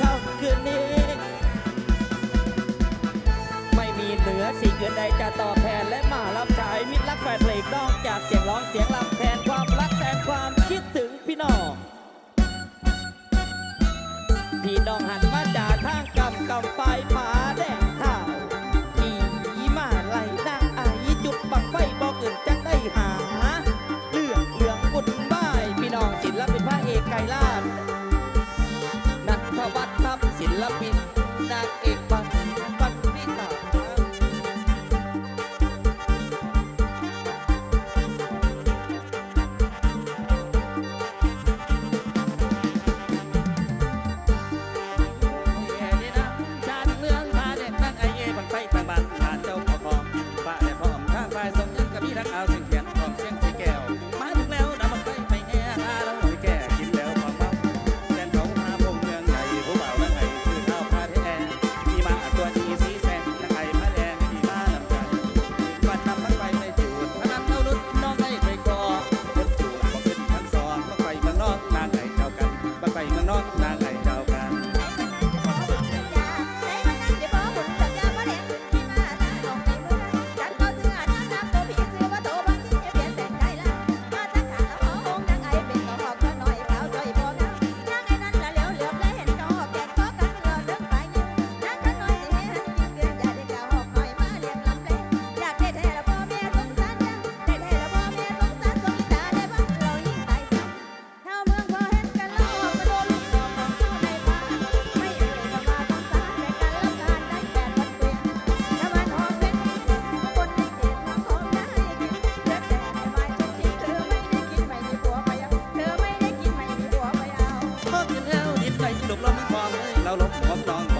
ค่ำคืนนี้ ไม่มีเหนือสิ่งอื่นใดจะตอบแทนและมารับใช้มิตรรักแฟนเพลงนอกจากเสียงร้องเสียงรำแทนความรักแทนความคิดถึงพี่น้องพี่น้องหันมาจากทางกำกำไฟ lapin na ik ล้มหัวปลอง